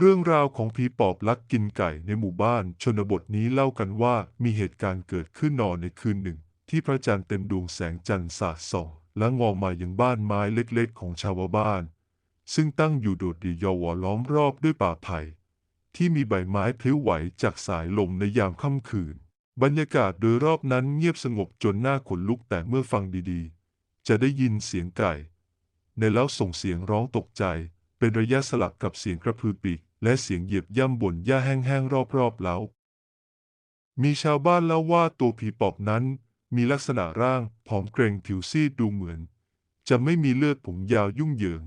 เรื่องราวของผีปอบลักกินไก่ในหมู่บ้านชนบทนี้เล่ากันว่ามีเหตุการณ์เกิดขึ้นนอนในคืนหนึ่ง ที่พระจันทร์เต็มดวงแสงจันทร์สาดส่องและงอมายังบ้านไม้เล็กๆ ของชาวบ้าน ซึ่งตั้งอยู่โดดเดี่ยวล้อมรอบด้วยป่าไผ่ที่มีใบไม้พลิ้วไหวจากสายลมในยามค่ำคืน บรรยากาศโดยรอบนั้นเงียบสงบจนหน้าขนลุกแต่เมื่อฟังดีๆ จะได้ยินเสียงไก่ ในแล้วส่งเสียงร้องตกใจ เป็นระยะสลับกับเสียงกระพือปีก และเสียงเหยียบย่ำบนหญ้าแห้งๆรอบๆเล้ามีชาวบ้านเล่าว่าตัวผีปอบนั้น มีลักษณะร่างผอมเกรงผิวซีดดูเหมือน จะไม่มีเลือดผมยาวยุ่งเหยิง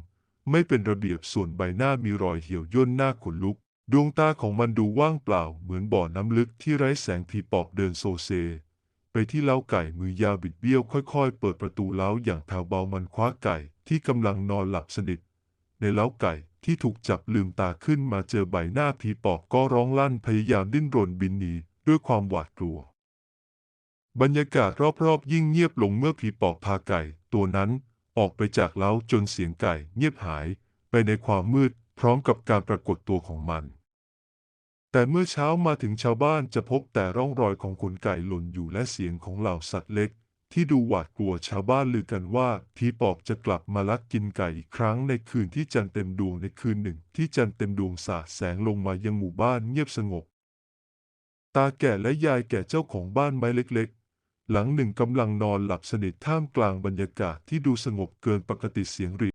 ไม่เป็นระเบียบส่วนใบหน้ามีรอยเหี่ยวย่นหน้าขนลุก ดวงตาของมันดูว่างเปล่าเหมือนบ่อน้ำลึกที่ไร้แสงผีปอบเดินโซเซ ไปที่เล้าไก่มือยาวบิดเบี้ยวค่อยๆ เปิดประตูเล้าอย่างแผ่วเบามันคว้าไก่ที่กำลังนอนหลับสนิท ในเล้าไก่ที่ถูกจับลืมตาขึ้นมาเจอใบหน้าผีปอบก็ร้องลั่นพยายามดิ้นรนบินหนีด้วยความหวาดกลัว บรรยากาศรอบๆ ยิ่งเงียบลงเมื่อผีปอบพาไก่ ตัวนั้นออกไปจากเล้าจนเสียงไก่เงียบหายไปในความมืดพร้อมกับการปรากฏตัวของมัน แต่เมื่อเช้ามาถึงชาวบ้านจะพบแต่ร่องรอยของขนไก่หล่นอยู่และเสียงของเหล่าสัตว์เล็ก ที่ดูหวาดกลัวชาวบ้านลือกันว่าผีปอบจะกลับมาลักกินไก่อีกครั้งในคืนที่จันเต็มดวงในคืนหนึ่ง ที่จันเต็มดวงสาดแสงลงมายังหมู่บ้านเงียบสงบ ตาแก่และยายแก่เจ้าของบ้านไม้เล็กๆ หลังหนึ่งกำลังนอนหลับสนิทท่ามกลางบรรยากาศที่ดูสงบเกินปกติเสียงรี